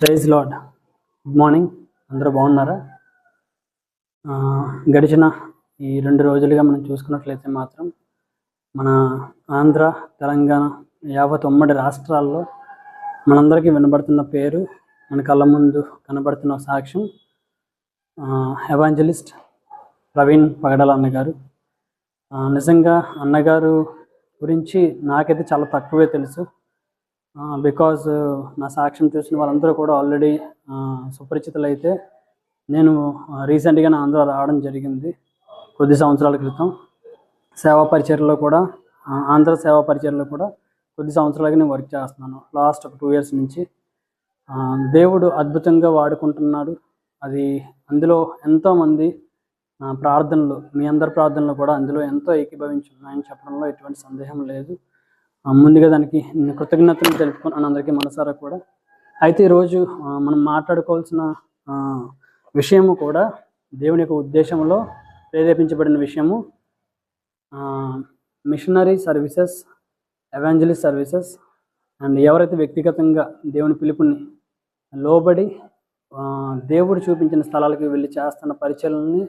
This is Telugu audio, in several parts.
Praise lord. Good morning. అందరూ బాగున్నారా? గడిచిన ఈ రెండు రోజులుగా మనం చూసుకున్నట్లయితే మాత్రం మన ఆంధ్ర తెలంగాణ యావత్ ఉమ్మడి రాష్ట్రాల్లో మనందరికీ వినబడుతున్న పేరు మన కళ్ళ ముందు కనబడుతున్న సాక్ష్యం ఎవాంజలిస్ట్ ప్రవీణ్ పగడాల అన్నగారు నిజంగా అన్నగారు గురించి నాకైతే చాలా తక్కువే తెలుసు. బికాజ్ నా సాక్ష్యం చూసిన వాళ్ళందరూ కూడా ఆల్రెడీ సుపరిచితులైతే నేను రీసెంట్గా నా ఆంధ్ర రావడం జరిగింది కొద్ది సంవత్సరాల క్రితం. సేవా పరిచర్లో కూడా ఆంధ్ర సేవా పరిచర్లో కూడా కొద్ది సంవత్సరాలుగా నేను వర్క్ చేస్తున్నాను. లాస్ట్ ఒక టూ ఇయర్స్ నుంచి. దేవుడు అద్భుతంగా వాడుకుంటున్నాడు. అది అందులో ఎంతోమంది ప్రార్థనలు మీ అందరి ప్రార్థనలు కూడా అందులో ఎంతో ఏకీభవించున్నాయని చెప్పడంలో ఎటువంటి సందేహం లేదు. ముందుగా దానికి కృతజ్ఞతలు తెలుపుకున్నాను అందరికీ మనసారా కూడా. అయితే ఈరోజు మనం మాట్లాడుకోవాల్సిన విషయము కూడా దేవుని యొక్క ఉద్దేశంలో ప్రేరేపించబడిన విషయము missionary services evangelist services and ఎవరైతే వ్యక్తిగతంగా దేవుని పిలుపుని లోబడి దేవుడు చూపించిన స్థలాలకు వెళ్ళి చేస్తున్న పరిచయలని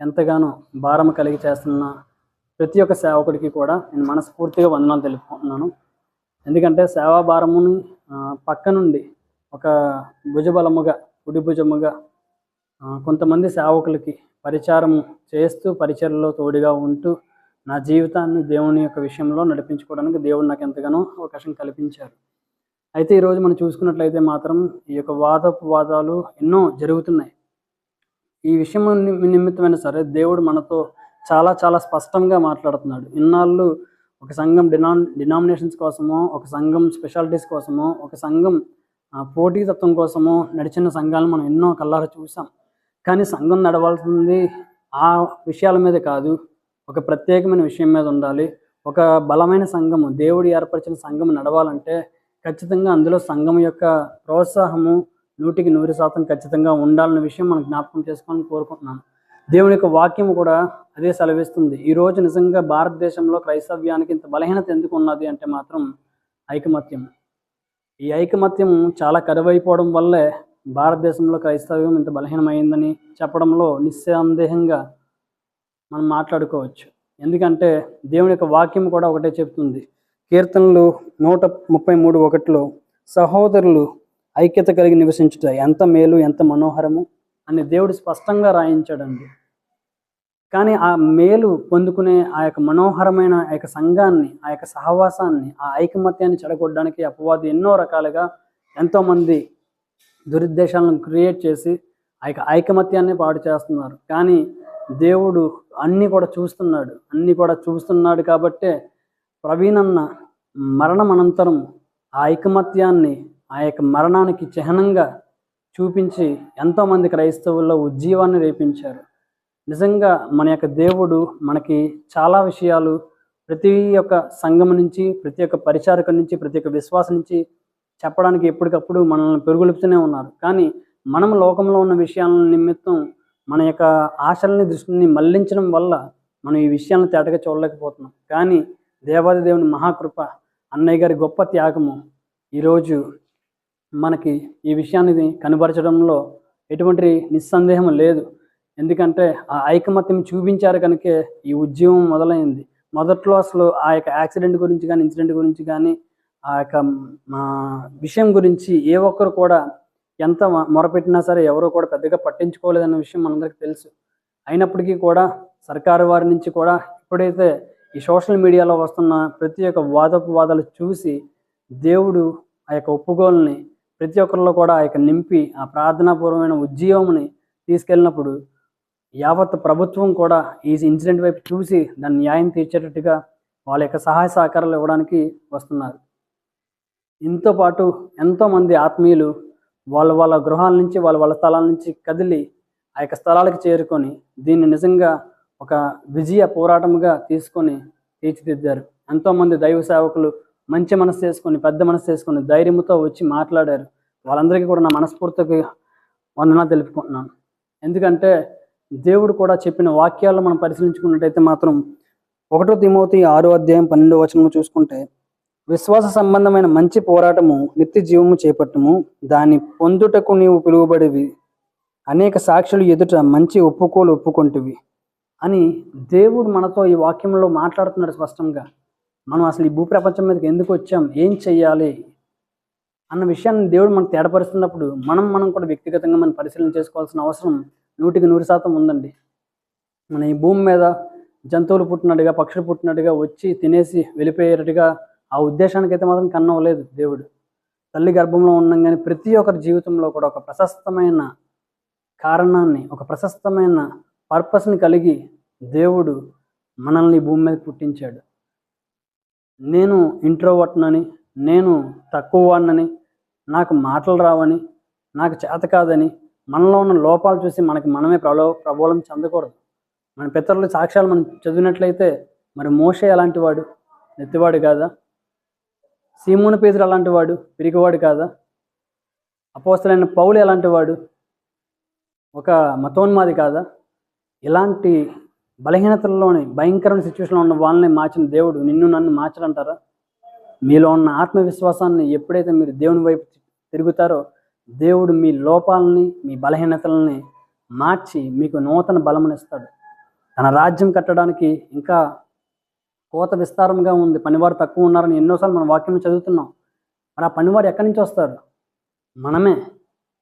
ఎంతగానో భారం కలిగి చేస్తున్న ప్రతి ఒక్క సేవకుడికి కూడా నేను మనస్ఫూర్తిగా వందనాలు తెలుపుకుంటున్నాను. ఎందుకంటే సేవా భారముని పక్క నుండి ఒక భుజబలముగా కుడి భుజముగా కొంతమంది సేవకులకి పరిచారం చేస్తూ పరిచయలో తోడుగా ఉంటూ నా జీవితాన్ని దేవుని యొక్క విషయంలో నడిపించుకోవడానికి దేవుడు నాకు ఎంతగానో అవకాశం కల్పించారు. అయితే ఈరోజు మనం చూసుకున్నట్లయితే మాత్రం ఈ యొక్క వాదోపవాదాలు ఎన్నో జరుగుతున్నాయి. ఈ విషయం నిమిత్తమైన సరే దేవుడు మనతో చాలా చాలా స్పష్టంగా మాట్లాడుతున్నాడు. ఇన్నాళ్ళు ఒక సంఘం డినా డినామినేషన్స్ కోసమో ఒక సంఘం స్పెషాలిటీస్ కోసమో ఒక సంఘం ఆ, పోటీతత్వం కోసమో నడిచిన సంఘాలను మనం ఎన్నో కళ్ళారా చూసాం కానీ సంఘం నడవాల్సింది ఆ విషయాల మీద కాదు ఒక ప్రత్యేకమైన విషయం మీద ఉండాలి. ఒక బలమైన సంఘము దేవుడు ఏర్పరిచిన సంఘం నడవాలంటే ఖచ్చితంగా అందులో సంఘం యొక్క ప్రోత్సాహము నూటికి నూరు శాతం ఖచ్చితంగా ఉండాలన్న విషయం మనం జ్ఞాపకం చేసుకోవాలని కోరుకుంటున్నాను దేవుని యొక్క వాక్యం కూడా అదే సెలవిస్తుంది. ఈరోజు నిజంగా భారతదేశంలో క్రైస్తవ్యానికి ఇంత బలహీనత ఎందుకు ఉన్నది అంటే మాత్రం ఐకమత్యం. ఈ ఐకమత్యం చాలా కరువైపోవడం వల్లే భారతదేశంలో క్రైస్తవ్యం ఇంత బలహీనమైందని చెప్పడంలో నిస్సందేహంగా మనం మాట్లాడుకోవచ్చు. ఎందుకంటే దేవుని యొక్క వాక్యం కూడా ఒకటే చెప్తుంది. కీర్తనలు నూట ముప్పై మూడు ఒకటిలో సహోదరులు ఐక్యత కలిగి నివసించుట ఎంత మేలు ఎంత మనోహరము? అని దేవుడు స్పష్టంగా రాయించాడండి. కానీ ఆ మేలు పొందుకునే ఆ యొక్క మనోహరమైన ఆ యొక్క సంఘాన్ని ఆ యొక్క సహవాసాన్ని ఆ ఐకమత్యాన్ని చెడగొట్టడానికి అపవాది ఎన్నో రకాలుగా ఎంతోమంది దురుద్దేశాలను క్రియేట్ చేసి ఆ యొక్క ఐకమత్యాన్ని పాడు చేస్తున్నారు. కానీ దేవుడు అన్నీ కూడా చూస్తున్నాడు. అన్నీ కూడా చూస్తున్నాడు కాబట్టే ప్రవీణన్న మరణం అనంతరం ఆ ఐకమత్యాన్ని ఆ యొక్క మరణానికి చిహ్నంగా చూపించి ఎంతోమంది క్రైస్తవుల్లో ఉజ్జీవాన్ని రేపించారు. నిజంగా మన యొక్క దేవుడు మనకి చాలా విషయాలు ప్రతి ఒక్క సంఘం నుంచి ప్రతి ఒక్క పరిచారక నుంచి ప్రతి ఒక్క విశ్వాసం నుంచి చెప్పడానికి ఎప్పటికప్పుడు మనల్ని పెరుగులుపుతూనే ఉన్నారు. కానీ మనం లోకంలో ఉన్న విషయాల నిమిత్తం మన యొక్క ఆశలని దృష్టిని మళ్ళించడం వల్ల మనం ఈ విషయాలను తేటగా చూడలేకపోతున్నాం. కానీ దేవాది దేవుని మహాకృప అన్నయ్య గారి గొప్ప త్యాగము ఈరోజు మనకి ఈ విషయాన్ని కనబరచడంలో ఎటువంటి నిస్సందేహం లేదు. ఎందుకంటే ఆ ఐకమత్యం చూపించారు కనుకే ఈ ఉద్యమం మొదలైంది. మొదట్లో అసలు ఆ యొక్క యాక్సిడెంట్ గురించి కానీ ఇన్సిడెంట్ గురించి కానీ ఆ యొక్క మా విషయం గురించి ఏ ఒక్కరు కూడా ఎంత మొరపెట్టినా సరే ఎవరో కూడా పెద్దగా పట్టించుకోలేదన్న విషయం మనందరికీ తెలుసు. అయినప్పటికీ కూడా సర్కారు వారి నుంచి కూడా ఎప్పుడైతే ఈ సోషల్ మీడియాలో వస్తున్న ప్రతి ఒక్క వాదోపవాదాలు చూసి దేవుడు ఆ యొక్క ఒప్పుకోల్ని ప్రతి ఒక్కరిలో కూడా ఆ యొక్క నింపి ఆ ప్రార్థనాపూర్వమైన ఉద్యమంని తీసుకెళ్ళినప్పుడు యావత్ ప్రభుత్వం కూడా ఈ ఇన్సిడెంట్ వైపు చూసి దాన్ని న్యాయం తీర్చేటట్టుగా వాళ్ళ యొక్క సహాయ సహకారాలు ఇవ్వడానికి వస్తున్నారు. ఇంతో పాటు ఎంతోమంది ఆత్మీయులు వాళ్ళ వాళ్ళ గృహాల నుంచి వాళ్ళ వాళ్ళ స్థలాల నుంచి కదిలి ఆ యొక్క స్థలాలకు చేరుకొని దీన్ని నిజంగా ఒక విజయ పోరాటముగా తీసుకొని తీర్చిదిద్దారు. ఎంతోమంది దైవ సేవకులు మంచి మనసు చేసుకొని పెద్ద మనసు చేసుకొని ధైర్యంతో వచ్చి మాట్లాడారు. వాళ్ళందరికీ కూడా నా మనస్ఫూర్తికి వందనాలు తెలుపుకుంటున్నాను. ఎందుకంటే దేవుడు కూడా చెప్పిన వాక్యాలను మనం పరిశీలించుకున్నట్టయితే మాత్రం ఒకటో తిమోతి ఆరో అధ్యాయం పన్నెండో వచనంలో చూసుకుంటే విశ్వాస సంబంధమైన మంచి పోరాటము నిత్య జీవము చేపట్టము దాన్ని పొందుటకు నీవు పిలువబడివి. అనేక సాక్షులు ఎదుట మంచి ఒప్పుకోలు ఒప్పుకొంటివి అని దేవుడు మనతో ఈ వాక్యంలో మాట్లాడుతున్నాడు స్పష్టంగా. మనం అసలు ఈ భూప్రపంచం మీదకి ఎందుకు వచ్చాం? ఏం చెయ్యాలి? అన్న విషయాన్ని దేవుడు మనకు తేడపరుస్తున్నప్పుడు మనం మనం కూడా వ్యక్తిగతంగా మనం పరిశీలన చేసుకోవాల్సిన అవసరం నూటికి నూరు శాతం ఉందండి. మన ఈ భూమి మీద జంతువులు పుట్టినట్టుగా పక్షులు పుట్టినట్టుగా వచ్చి తినేసి వెళ్ళిపోయేటట్టుగా ఆ ఉద్దేశానికి అయితే మాత్రం కన్నవలేదు దేవుడు. తల్లి గర్భంలో ఉన్నాం కానీ ప్రతి ఒక్కరి జీవితంలో కూడా ఒక ప్రశస్తమైన కారణాన్ని ఒక ప్రశస్తమైన పర్పస్ని కలిగి దేవుడు మనల్ని భూమి మీద పుట్టించాడు. నేను ఇంట్రోవర్ట్నని నేను తక్కువ వాడినని నాకు మాటలు రావని నాకు చేత కాదని మనలో ఉన్న లోపాలు చూసి మనకి మనమే ప్రలో ప్రబోళం చెందకూడదు. మన పితరుల సాక్ష్యాలు మనం చదివినట్లయితే మరి మోషే ఎలాంటి వాడు నెత్తివాడు కాదా? సీమూన పేదరు అలాంటి వాడు పిరిగివాడు కాదా? అపోస్తలైన పౌలు ఎలాంటి వాడు ఒక మతోన్మాది కాదా? ఇలాంటి బలహీనతల్లోని భయంకరమైన సిచ్యువేషన్లో ఉన్న వాళ్ళని మార్చిన దేవుడు నిన్ను నన్ను మార్చడంటారా? మీలో ఉన్న ఆత్మవిశ్వాసాన్ని ఎప్పుడైతే మీరు దేవుని వైపు తిరుగుతారో దేవుడు మీ లోపాలని మీ బలహీనతలని మార్చి మీకు నూతన బలమునిస్తాడు తన రాజ్యం కట్టడానికి ఇంకా కోత విస్తారంగా ఉంది. పనివారు తక్కువ ఉన్నారని ఎన్నోసార్లు మనం వాక్యం చదువుతున్నాం. మరి ఆ పనివారు ఎక్కడి నుంచి వస్తారు? మనమే.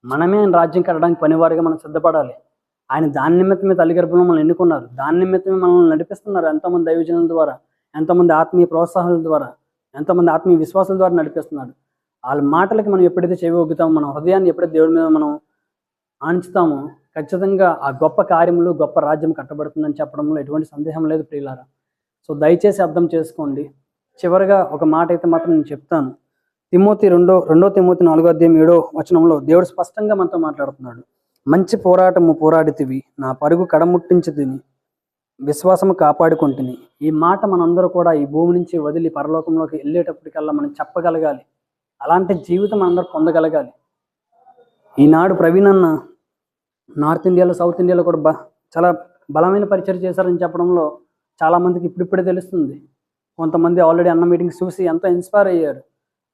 మనమే ఆయన రాజ్యం కట్టడానికి పనివారిగా మనం సిద్ధపడాలి. ఆయన దాని నిమిత్తమే తల్లి గర్భంలో మనల్ని ఎన్నుకున్నారు. దాని నిమిత్తమే మనల్ని నడిపిస్తున్నారు ఎంతోమంది దైవజనుల ద్వారా ఎంతోమంది ఆత్మీయ ప్రోత్సాహాల ద్వారా ఎంతోమంది ఆత్మీయ విశ్వాసాల ద్వారా నడిపిస్తున్నాడు వాళ్ళ మాటలకి మనం ఎప్పుడైతే చెవి ఒగ్గుతామో మన హృదయాన్ని ఎప్పుడైతే దేవుడి మీద మనం ఆంచుతామో ఖచ్చితంగా ఆ గొప్ప కార్యములు గొప్ప రాజ్యం కట్టబడుతుందని చెప్పడంలో ఎటువంటి సందేహం లేదు ప్రియులారా. సో దయచేసి అర్థం చేసుకోండి. చివరిగా ఒక మాట అయితే మాత్రం నేను చెప్తాను. తిమోతి రెండో రెండో తిమోతి నాలుగో అధ్యాయం ఏడో వచనంలో దేవుడు స్పష్టంగా మనతో మాట్లాడుతున్నాడు. మంచి పోరాటము పోరాడితివి నా పరుగు కడముట్టించి తిని విశ్వాసము కాపాడుకుంటుని. ఈ మాట మనందరూ కూడా ఈ భూమి నుంచి వదిలి పరలోకంలోకి వెళ్ళేటప్పటికల్లా మనం చెప్పగలగాలి. అలాంటి జీవితం అందరూ పొందగలగాలి. ఈనాడు ప్రవీణ్ అన్న నార్త్ ఇండియాలో సౌత్ ఇండియాలో కూడా బ చాలా బలమైన పరిచయం చేశారని చెప్పడంలో చాలామందికి ఇప్పుడిప్పుడే తెలుస్తుంది. కొంతమంది ఆల్రెడీ అన్న మీటింగ్స్ చూసి ఎంతో ఇన్స్పైర్ అయ్యారు.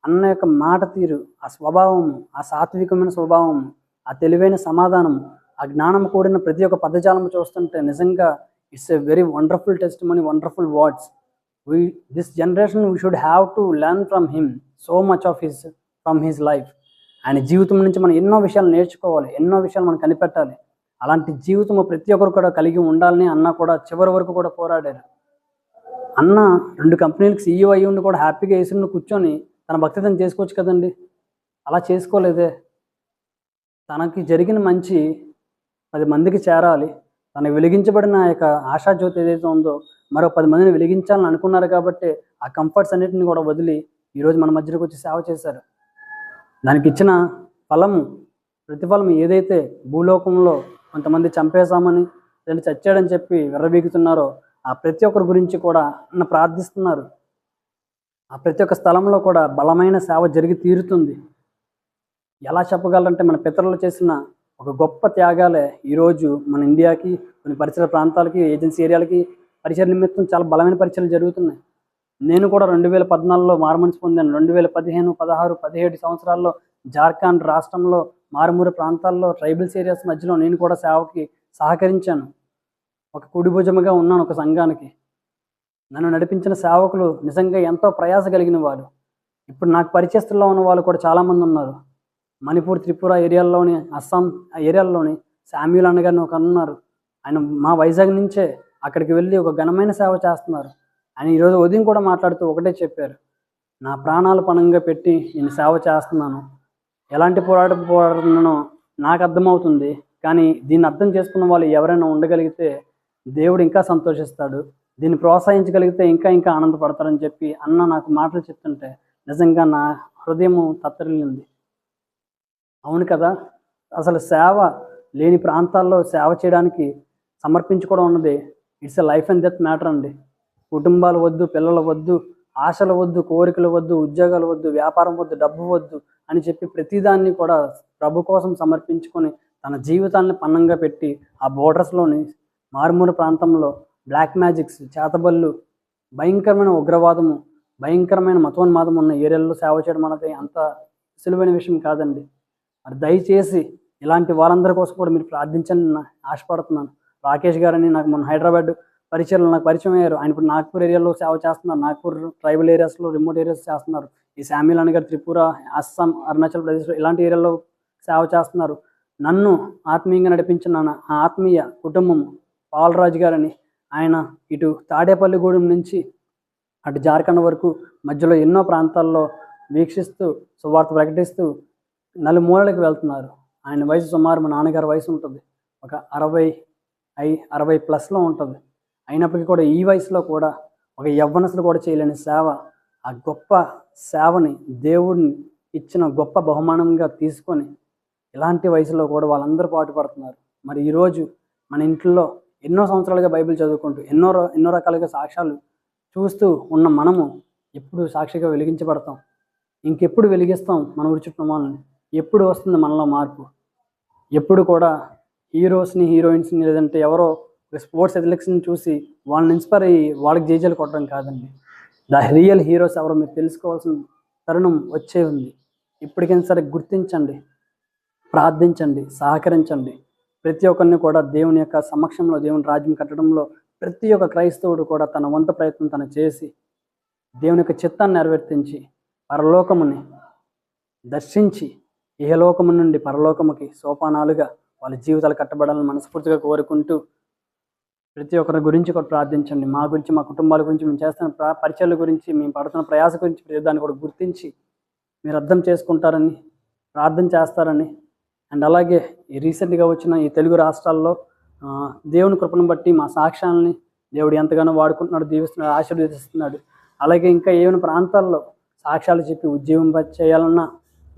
అన్న యొక్క మాట తీరు ఆ స్వభావం ఆ సాత్వికమైన స్వభావం ఆ తెలివైన సమాధానం ఆ జ్ఞానం కూడిన ప్రతి ఒక్క పదజాలము చూస్తుంటే నిజంగా it's a very wonderful test money wonderful words. We this generation we should have to learn from him so much of his from his life ఆయన జీవితం నుంచి మనం ఎన్నో విషయాలు నేర్చుకోవాలి ఎన్నో విషయాలు మనం కనిపెట్టాలి. అలాంటి జీవితం ప్రతి ఒక్కరు కూడా కలిగి ఉండాలని అన్న కూడా చివరి వరకు కూడా పోరాడారు. అన్న రెండు కంపెనీలకు సీఈఓ అయ్యి ఉండి కూడా హ్యాపీగా వేసుకుని కూర్చొని తన భక్తితను చేసుకోవచ్చు కదండి? అలా చేసుకోలేదే. తనకి జరిగిన మంచి పది మందికి చేరాలి. తనకు వెలిగించబడిన ఆ యొక్క ఆశాజ్యోతి ఏదైతే ఉందో మరో పది మందిని వెలిగించాలని అనుకున్నారు కాబట్టి ఆ కంఫర్ట్స్ అన్నిటిని కూడా వదిలి ఈరోజు మన మధ్యలోకి వచ్చి సేవ చేశారు. దానికి ఇచ్చిన ఫలము ప్రతిఫలం ఏదైతే భూలోకంలో కొంతమంది చంపేశామని లేదంటే చచ్చాడని చెప్పి విర్రబీగుతున్నారో ఆ ప్రతి ఒక్కరి గురించి కూడా నన్ను ప్రార్థిస్తున్నారు. ఆ ప్రతి ఒక్క స్థలంలో కూడా బలమైన సేవ జరిగి తీరుతుంది. ఎలా చెప్పగలరంటే మన పితరులు చేసిన ఒక గొప్ప త్యాగాలే ఈరోజు మన ఇండియాకి కొన్ని పరిసర ప్రాంతాలకి ఏజెన్సీ ఏరియాలకి పరిసర నిమిత్తం చాలా బలమైన పరిచయలు జరుగుతున్నాయి. నేను కూడా రెండు వేల పద్నాలుగులో మారుమనిసి పొందాను. రెండు వేల పదిహేను పదహారు పదిహేడు సంవత్సరాల్లో జార్ఖండ్ రాష్ట్రంలో మారుమూర ప్రాంతాల్లో ట్రైబల్స్ ఏరియాస్ మధ్యలో నేను కూడా సేవకి సహకరించాను. ఒక కుడిభుజముగా ఉన్నాను ఒక సంఘానికి. నన్ను నడిపించిన సేవకులు నిజంగా ఎంతో ప్రయాస కలిగిన వారు ఇప్పుడు నాకు పరిచయస్తుల్లో ఉన్న వాళ్ళు కూడా చాలామంది ఉన్నారు. మణిపూర్ త్రిపుర ఏరియాల్లోని అస్సాం ఆ ఏరియాల్లోని శామ్యుల్ అన్నగారిని ఒక ఉన్నారు. ఆయన మా వైజాగ్ నుంచే అక్కడికి వెళ్ళి ఒక ఘనమైన సేవ చేస్తున్నారు. ఆయన ఈరోజు ఉదయం కూడా మాట్లాడుతూ ఒకటే చెప్పారు. నా ప్రాణాలు పణంగా పెట్టి నేను సేవ చేస్తున్నాను. ఎలాంటి పోరాటం పోరాడుతున్నానో నాకు అర్థమవుతుంది. కానీ దీన్ని అర్థం చేసుకున్న వాళ్ళు ఎవరైనా ఉండగలిగితే దేవుడు ఇంకా సంతోషిస్తాడు. దీన్ని ప్రోత్సహించగలిగితే ఇంకా ఇంకా ఆనందపడతారని చెప్పి అన్న నాకు మాటలు చెప్తుంటే నిజంగా నా హృదయం తత్తరిల్లింది. అవును కదా. అసలు సేవ లేని ప్రాంతాల్లో సేవ చేయడానికి సమర్పించుకోవడం ఉన్నది it's a life and death matter అండి. కుటుంబాలు వద్దు పిల్లలు వద్దు ఆశలు వద్దు కోరికలు వద్దు ఉద్యోగాలు వద్దు వ్యాపారం వద్దు డబ్బు వద్దు అని చెప్పి ప్రతిదాన్ని కూడా ప్రభు కోసం సమర్పించుకొని తన జీవితాన్ని పన్నంగా పెట్టి ఆ బోర్డర్స్లోని మారుమూల ప్రాంతంలో బ్లాక్ మ్యాజిక్స్ చేతబళ్ళు భయంకరమైన ఉగ్రవాదము భయంకరమైన మతోన్మాదం ఉన్న ఏరియాల్లో సేవ చేయడం అనేది అంత సులువైన విషయం కాదండి. మరి దయచేసి ఇలాంటి వారందరి కోసం కూడా మీరు ప్రార్థించండి ఆశపడుతున్నాను. రాకేష్ గారని నాకు మొన్న హైదరాబాద్ పరిచయాలు నాకు పరిచయం అయ్యారు. ఆయన ఇప్పుడు నాగ్పూర్ ఏరియాలో సేవ చేస్తున్నారు. నాగ్పూర్ ట్రైబల్ ఏరియాస్లో రిమోట్ ఏరియాస్ చేస్తున్నారు. ఈ శామ్యుల్ అని గారు త్రిపుర అస్సాం అరుణాచల్ ప్రదేశ్లో ఇలాంటి ఏరియాలో సేవ చేస్తున్నారు. నన్ను ఆత్మీయంగా నడిపించిన ఆ ఆత్మీయ కుటుంబం పాలరాజు గారని ఆయన ఇటు తాడేపల్లిగూడెం నుంచి అటు జార్ఖండ్ వరకు మధ్యలో ఎన్నో ప్రాంతాల్లో వీక్షిస్తూ సువార్త ప్రకటిస్తూ నలుమూలలకు వెళ్తున్నారు. ఆయన వయసు సుమారు మా నాన్నగారి వయసు ఉంటుంది. ఒక అరవై ఐ అరవై ప్లస్లో ఉంటుంది. అయినప్పటికీ కూడా ఈ వయసులో కూడా ఒక యవ్వనసులు కూడా చేయలేని సేవ ఆ గొప్ప సేవని దేవుడిని ఇచ్చిన గొప్ప బహుమానంగా తీసుకొని ఇలాంటి వయసులో కూడా వాళ్ళందరూ పాటుపడుతున్నారు మరి ఈరోజు మన ఇంట్లో ఎన్నో సంవత్సరాలుగా బైబిల్ చదువుకుంటూ ఎన్నో ఎన్నో రకాలుగా సాక్ష్యాలు చూస్తూ ఉన్న మనము ఎప్పుడు సాక్షిగా వెలిగించబడతాం. ఇంకెప్పుడు వెలిగిస్తాం మన ఊరి చుట్టూ వాళ్ళని ఎప్పుడు వస్తుంది మనలో మార్పు? ఎప్పుడు కూడా హీరోస్ని హీరోయిన్స్ని లేదంటే ఎవరో స్పోర్ట్స్ అథ్లెట్స్ని చూసి వాళ్ళని ఇన్స్పైర్ అయ్యి వాళ్ళకి జేజలు కొట్టడం కాదండి. ద రియల్ హీరోస్ ఎవరో మీరు తెలుసుకోవాల్సిన తరుణం వచ్చే ఉంది. ఇప్పటికైనా సరే గుర్తించండి ప్రార్థించండి సహకరించండి. ప్రతి ఒక్కరిని కూడా దేవుని యొక్క సమక్షంలో దేవుని రాజ్యం కట్టడంలో ప్రతి ఒక్క క్రైస్తవుడు కూడా తన వంత ప్రయత్నం తను చేసి దేవుని యొక్క చిత్తాన్ని నెరవేర్తించి పరలోకముని దర్శించి ఇహలోకము నుండి పరలోకముకి సోపానాలుగా వాళ్ళ జీవితాలు కట్టబడాలని మనస్ఫూర్తిగా కోరుకుంటూ ప్రతి ఒక్కరి గురించి కూడా ప్రార్థించండి. మా గురించి మా కుటుంబాల గురించి మేము చేస్తున్న పరిచయాల గురించి మేము పడుతున్న ప్రయాస గురించి ప్రతి దాన్ని కూడా గుర్తించి మీరు అర్థం చేసుకుంటారని ప్రార్థన చేస్తారని అండ్ అలాగే ఈ రీసెంట్గా వచ్చిన ఈ తెలుగు రాష్ట్రాల్లో దేవుని కృపను బట్టి మా సాక్ష్యాలని దేవుడు ఎంతగానో వాడుకుంటున్నాడు దీవిస్తున్నాడు ఆశీర్వదిస్తున్నాడు. అలాగే ఇంకా ఏమైనా ప్రాంతాల్లో సాక్ష్యాలు చెప్పి ఉద్యోగం చేయాలన్నా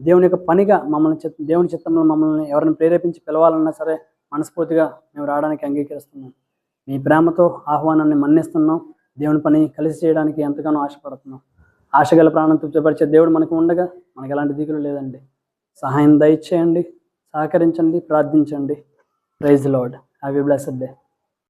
దేవుని యొక్క పనిగా మమ్మల్ని చిత్త దేవుని చిత్తంలో మమ్మల్ని ఎవరిని ప్రేరేపించి పిలవాలన్నా సరే మనస్ఫూర్తిగా మేము రావడానికి అంగీకరిస్తున్నాం. మీ ప్రేమతో ఆహ్వానాన్ని మన్నిస్తున్నాం. దేవుని పని కలిసి చేయడానికి ఎంతగానో ఆశపడుతున్నాం. ఆశగల ప్రాణం తృప్తిపరిచే దేవుడు మనకు ఉండగా మనకు ఎలాంటి దిగులు లేదండి. సహాయం దయచేయండి సహకరించండి ప్రార్థించండి. Praise Lord have a blessed day